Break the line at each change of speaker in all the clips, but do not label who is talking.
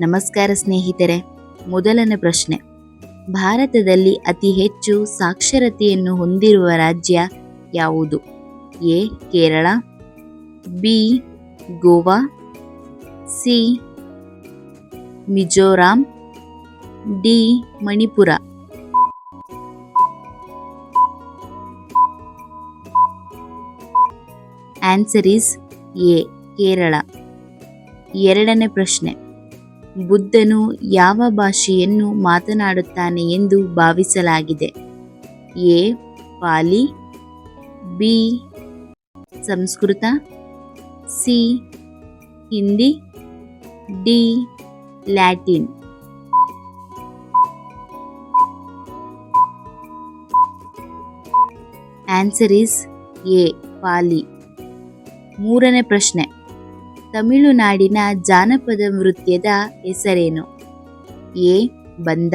ನಮಸ್ಕಾರ ಸ್ನೇಹಿತರೆ, ಮೊದಲನೇ ಪ್ರಶ್ನೆ. ಭಾರತದಲ್ಲಿ ಅತಿ ಹೆಚ್ಚು ಸಾಕ್ಷರತೆಯನ್ನು ಹೊಂದಿರುವ ರಾಜ್ಯ ಯಾವುದು? A, Kerala, B, Goa, C, Mizoram, D, Manipur. Answer is A Kerala ಎರಡನೇ ಪ್ರಶ್ನೆ. ಬುದ್ಧನು ಯಾವ ಭಾಷೆಯನ್ನು ಮಾತನಾಡುತ್ತಾನೆ ಎಂದು ಭಾವಿಸಲಾಗಿದೆ. A. Pali, B. Sanskrit, C. Hindi, D. Latin. Answer is A. Pali. ಮೂರನೇ ಪ್ರಶ್ನೆ. ತಮಿಳುನಾಡಿನ ಜಾನಪದ ನೃತ್ಯದ ಹೆಸರೇನು? ಎ. ಬಂದ,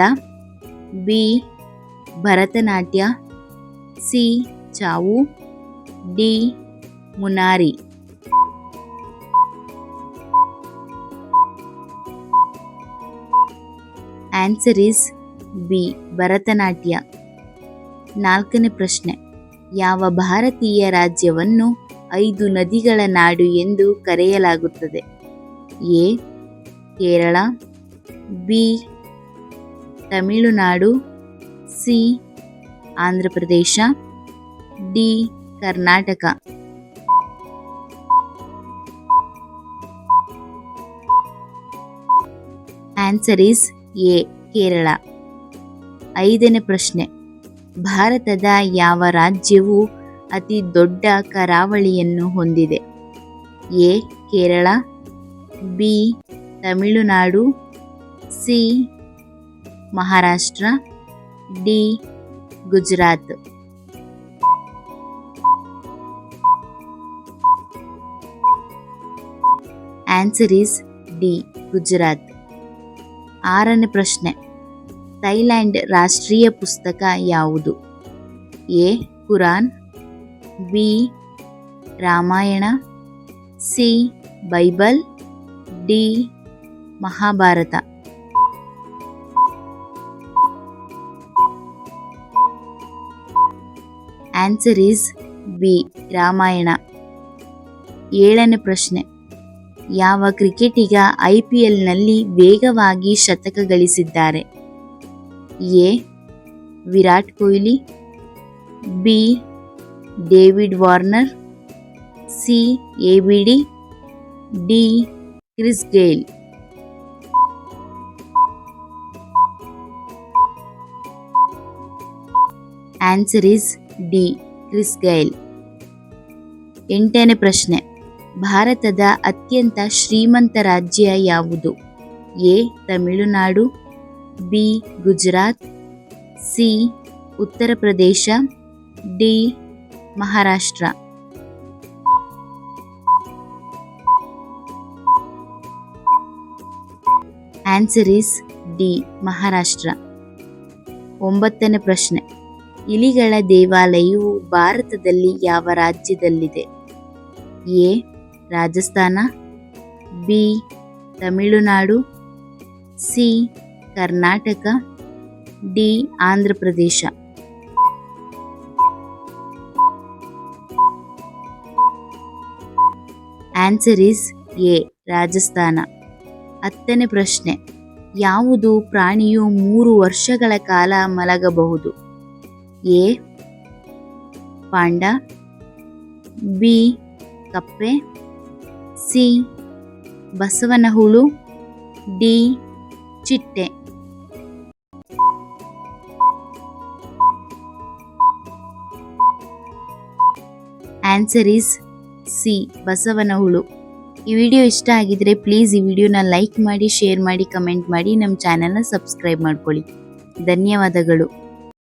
B. Bharatanatyam, C. Chau, D. ಮುನಾರಿ. Answer is B. Bharatanatyam. ನಾಲ್ಕನೇ ಪ್ರಶ್ನೆ. ಯಾವ ಭಾರತೀಯ ರಾಜ್ಯವನ್ನು ಐದು ನದಿಗಳ ನಾಡು ಎಂದು ಕರೆಯಲಾಗುತ್ತದೆ. A. Kerala, B. Tamil Nadu, C. Andhra Pradesh D. Karnataka. Answer is A. Kerala. ಐದನೇ ಪ್ರಶ್ನೆ. ಭಾರತದ ಯಾವ ರಾಜ್ಯವು ಅತಿ ದೊಡ್ಡ ಕರಾವಳಿಯನ್ನು ಹೊಂದಿದೆ. A. Kerala, B. Tamil Nadu, C. Maharashtra, D. Gujarat. Answer is D. Gujarat. ಆರನೇ ಪ್ರಶ್ನೆ. ಥೈಲ್ಯಾಂಡ್ ರಾಷ್ಟ್ರೀಯ ಪುಸ್ತಕ ಯಾವುದು? A. Quran B Ramayana, C. Bible, D. Mahabharata. Answer is B Ramayana. ಏಳನೇ ಪ್ರಶ್ನೆ. ಯಾವ ಕ್ರಿಕೆಟಿಗ ಐ ಪಿ ಎಲ್ನಲ್ಲಿ ವೇಗವಾಗಿ ಶತಕ ಗಳಿಸಿದ್ದಾರೆ A. Virat Kohli, B. David Warner, C. A. B. D. D. Chris Gayle. Answer is D. Chris Gayle. ಎಂಟನೇ ಪ್ರಶ್ನೆ. ಭಾರತದ ಅತ್ಯಂತ ಶ್ರೀಮಂತ ರಾಜ್ಯ ಯಾವುದು? A. Tamil Nadu, B. Gujarat, C. Uttar Pradesh, D. Maharashtra. Answer is D Maharashtra. ಒಂಬತ್ತನೇ ಪ್ರಶ್ನೆ. ಇಲಿಗಳ ದೇವಾಲಯವು ಭಾರತದಲ್ಲಿ ಯಾವ ರಾಜ್ಯದಲ್ಲಿದೆ? A, Rajasthan, B, Tamil Nadu, C, Karnataka, D, Andhra Pradesh. Answer is A Rajasthan. ಹತ್ತನೇ ಪ್ರಶ್ನೆ. ಯಾವುದು ಪ್ರಾಣಿಯು ಮೂರು ವರ್ಷಗಳ ಕಾಲ ಮಲಗಬಹುದು? A, panda. ಬಿ, ಕಪ್ಪೆ. ಸಿ ಬಸವನ ಹುಳು ಡಿ, ಚಿಟ್ಟೆ. ಆನ್ಸರ್ ಈಸ್ ಸಿ ಬಸವನ ಹುಳು ಈ ವಿಡಿಯೋ ಇಷ್ಟ ಆಗಿದ್ರೆ ಪ್ಲೀಸ್ ಈ ವಿಡಿಯೋನ ಲೈಕ್ ಮಾಡಿ, ಶೇರ್ ಮಾಡಿ, ಕಮೆಂಟ್ ಮಾಡಿ ನಮ್ಮ ಚಾನೆಲ್ನ ಸಬ್ಸ್ಕ್ರೈಬ್ ಮಾಡ್ಕೊಳ್ಳಿ. ಧನ್ಯವಾದಗಳು.